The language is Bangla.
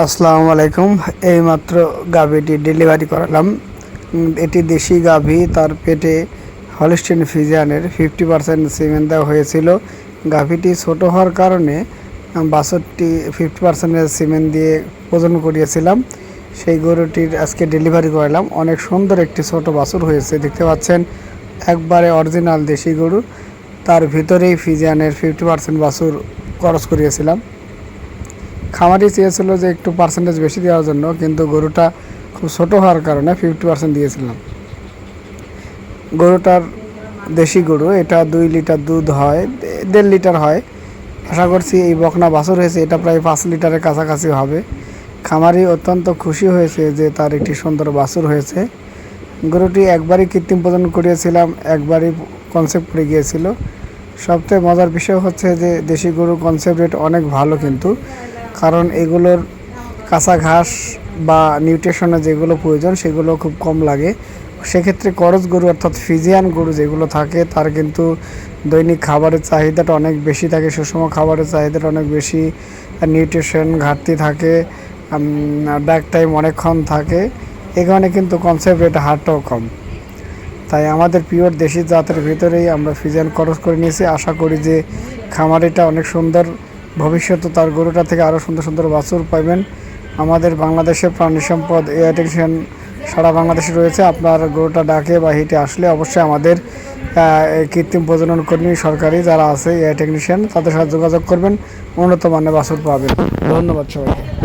আসসালামু আলাইকুম। এইমাত্র গাভীটি ডেলিভারি করালাম। এটি দেশি গাভী, তার পেটে হলিস্টিন ফিজিয়ানের ফিফটি পার্সেন্ট সিমেন্ট দেওয়া হয়েছিল। গাভীটি ছোট হওয়ার কারণে বাছরটি ফিফটি পার্সেন্টের সিমেন্ট দিয়ে ওজন করিয়েছিলাম। সেই গরুটির আজকে ডেলিভারি করালাম। অনেক সুন্দর একটি ছোট বাছুর হয়েছে, দেখতে পাচ্ছেন? একবারে অরিজিনাল দেশি গরু। তার ভিতরেই ফিজিয়ানের ফিফটি পার্সেন্ট বাছুর খরচ করিয়েছিলাম। খামারি চেয়েছিল যে একটু পার্সেন্টেজ বেশি দেওয়ার জন্য, কিন্তু গরুটা খুব ছোট হওয়ার কারণে ফিফটি পার্সেন্ট দিয়েছিলাম। গরুটার দেশি গরু, এটা দুই লিটার দুধ হয়, দেড় লিটার হয়। আশা করছি এই বকনা বাছুর হয়েছে, এটা প্রায় পাঁচ লিটারের কাছাকাছি হবে। খামারি অত্যন্ত খুশি হয়েছে যে তার একটি সুন্দর বাছুর হয়েছে। গরুটি একবারই কৃত্রিম প্রদান করিয়েছিলাম, একবারই কনসেপ্ট পড়ে গিয়েছিল। সবথেকে মজার বিষয় হচ্ছে যে দেশি গরু কনসেপ্ট রেট অনেক ভালো কিন্তু। কারণ এগুলোর কাঁচা ঘাস বা নিউট্রিশনে যেগুলো প্রয়োজন, সেগুলো খুব কম লাগে। সেক্ষেত্রে করজ গরু অর্থাৎ ফিজিয়ান গরু যেগুলো থাকে, তার কিন্তু দৈনিক খাবারের চাহিদাটা অনেক বেশি থাকে। সুষম খাবারের চাহিদাটা অনেক বেশি নিউট্রিশন ঘাটতি থাকে ব্যাক টাইম অনেকক্ষণ থাকে। কারণে কিন্তু কনসেপ্ট রেট হারটাও কম। তাই আমাদের পিওর দেশি জাতের ভিতরেই আমরা ফিজিয়ান খরচ করে নিয়েছি। আশা করি যে খামারিটা অনেক সুন্দর ভবিষ্যতে তার গরুটা থেকে আরও সুন্দর সুন্দর বাছুর পাবেন। আমাদের বাংলাদেশে প্রাণী সম্পদ টেকনিশিয়ান সারা বাংলাদেশে রয়েছে। আপনার গরুটা ডাকে বা হিটে আসলে অবশ্যই আমাদের কৃত্রিম প্রজনন কর্মী সরকারি যারা আছে, এয়ার টেকনিশিয়ান, তাদের সাথে যোগাযোগ করবেন। উন্নত মানের বাছুর পাবেন। ধন্যবাদ সবাইকে।